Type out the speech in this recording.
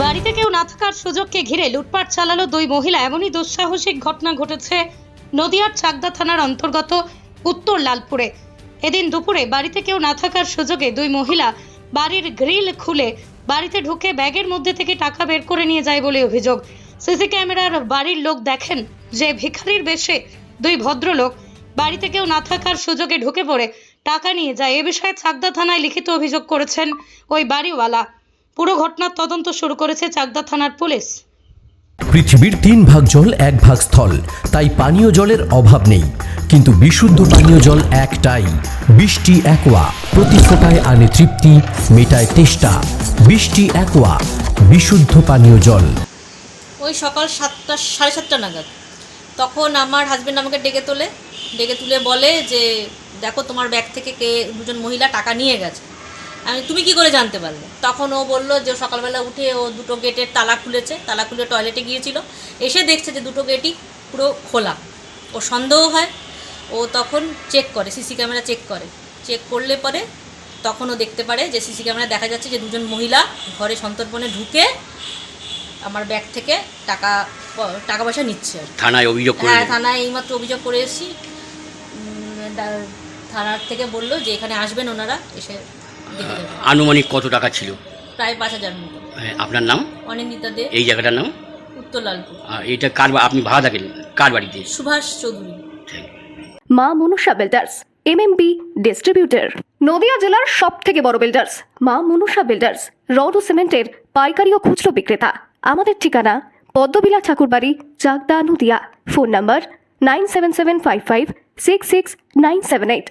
বাড়িতে কেউ না থাকার সুযোগকে ঘিরে লুটপাট চালালো দুই মহিলা। এমনই দুঃসাহসিক ঘটনা ঘটেছে নদিয়ার চাকদা থানার অন্তর্গত উত্তর লালপুরে। এদিন দুপুরে বাড়িতে কেউ না থাকার সুযোগে দুই মহিলা বাড়ির গ্রিল খুলে বাড়িতে ঢুকে ব্যাগের মধ্যে থেকে টাকা বের করে নিয়ে যায় বলে অভিযোগ। সিসি ক্যামেরার বাড়ির লোক দেখেন যে ভিখারির বেশে দুই ভদ্রলোক বাড়িতে কেউ না থাকার সুযোগে ঢুকে পড়ে টাকা নিয়ে যায়। এ বিষয়ে চাকদা থানায় লিখিত অভিযোগ করেছেন ওই বাড়িওয়ালা। পুরো ঘটনার তদন্ত শুরু করেছে চাকদা থানার পুলিশ। পৃথিবীর তিন ভাগ জল এক ভাগ স্থল। তাই পানীয় জলের অভাব নেই। কিন্তু বিশুদ্ধ পানীয় জল একটাই। বৃষ্টি একোয়া। প্রতি ফোটায় আনে তৃপ্তি মেটায় তেষ্টা। বৃষ্টি একোয়া। বিশুদ্ধ পানীয় জল। ওই সকাল সাতটা সাড়ে সাতটা নাগাদ। তখন আমার হাজব্যান্ড আমাকে ডেকে তোলে। ডেকে তুলে বলে যে দেখো তোমার ব্যাগ থেকে কে দুজন মহিলা টাকা নিয়ে গেছে। আমি তুমি কি করে জানতে পারলে? তখন ও বলল যে সকালবেলা উঠে ও দুটো গেটের তালা খুলেছে তালা খুলে টয়লেটে গিয়েছিল। এসে দেখছে যে দুটো গেটই পুরো খোলা। ও সন্দেহ হয় ও তখন চেক করে সিসি ক্যামেরা চেক করে। চেক করলে পরে তখন ও দেখতে পারে যে সিসি ক্যামেরা দেখা যাচ্ছে যে দুজন মহিলা ঘরে সন্তর্পণে ঢুকে আমার ব্যাগ থেকে টাকা টাকা পয়সা নিচ্ছে থানায় অভিযোগ হ্যাঁ থানায় এইমাত্র অভিযোগ করে এসেছি। থানার থেকে বলল যে এখানে আসবেন ওনারা এসে আনুমানিক কত টাকা ছিল? প্রায় পাঁচ হাজার হ্যাঁ, আপনার নাম? অনিন্দিতা দে। এই জায়গাটার নাম? উত্তর লালপুর আর এটা কার বা- আপনি ভাড়া থাকেন? কার বাড়িতে? Subhash Chowdhury. Maa Manusha builders MMB distributor Nadia জেলার সব থেকে বড় বিল্ডার্স মা মনুষা বিল্ডার্স রড ও সিমেন্টের পাইকারি ও খুচরো বিক্রেতা। আমাদের ঠিকানা Padmabila Thakurbari Chakdah Nadia. Phone number nine seven seven five five six six nine seven eight.